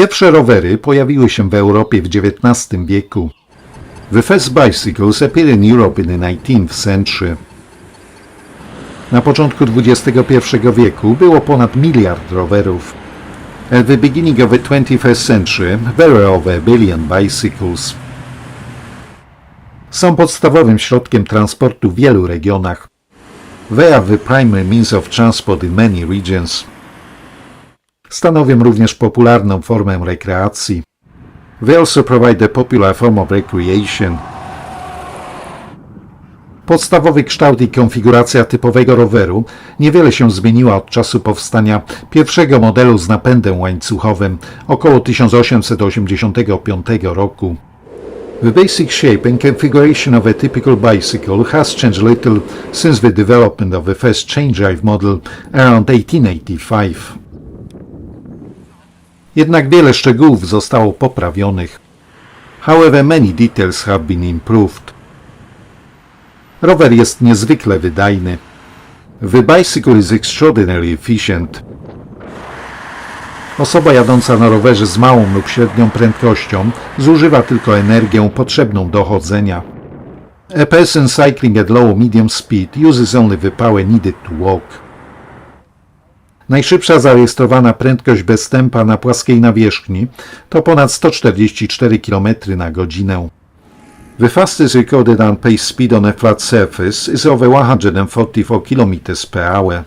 Pierwsze rowery pojawiły się w Europie w XIX wieku. The first bicycles appeared in Europe in the 19th century. Na początku XXI wieku było ponad miliard rowerów. At the beginning of the 21st century, there were over a billion bicycles. Są podstawowym środkiem transportu w wielu regionach. They are the primary means of transport in many regions. Stanowią również popularną formę rekreacji. They also provide a popular form of recreation. Podstawowy kształt i konfiguracja typowego roweru niewiele się zmieniła od czasu powstania pierwszego modelu z napędem łańcuchowym około 1885 roku. The basic shape and configuration of a typical bicycle has changed little since the development of the first chain drive model around 1885. Jednak wiele szczegółów zostało poprawionych. However, many details have been improved. Rower jest niezwykle wydajny. The bicycle is extraordinarily efficient. Osoba jadąca na rowerze z małą lub średnią prędkością zużywa tylko energię potrzebną do chodzenia. A person cycling at low medium speed uses only the power needed to walk. Najszybsza zarejestrowana prędkość bez tempa na płaskiej nawierzchni to ponad 144 km na godzinę. The fastest recorded unpaced speed on a flat surface is over 144 km per hour.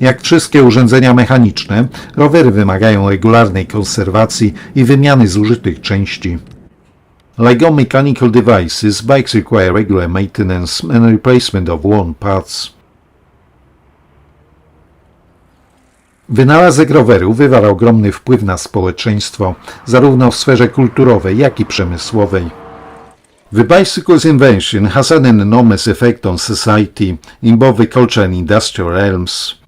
Jak wszystkie urządzenia mechaniczne, rowery wymagają regularnej konserwacji i wymiany zużytych części. Like all mechanical devices, bikes require regular maintenance and replacement of worn parts. Wynalazek roweru wywarł ogromny wpływ na społeczeństwo, zarówno w sferze kulturowej, jak i przemysłowej. The bicycle's invention has had an enormous effect on society in both the cultural and industrial realms.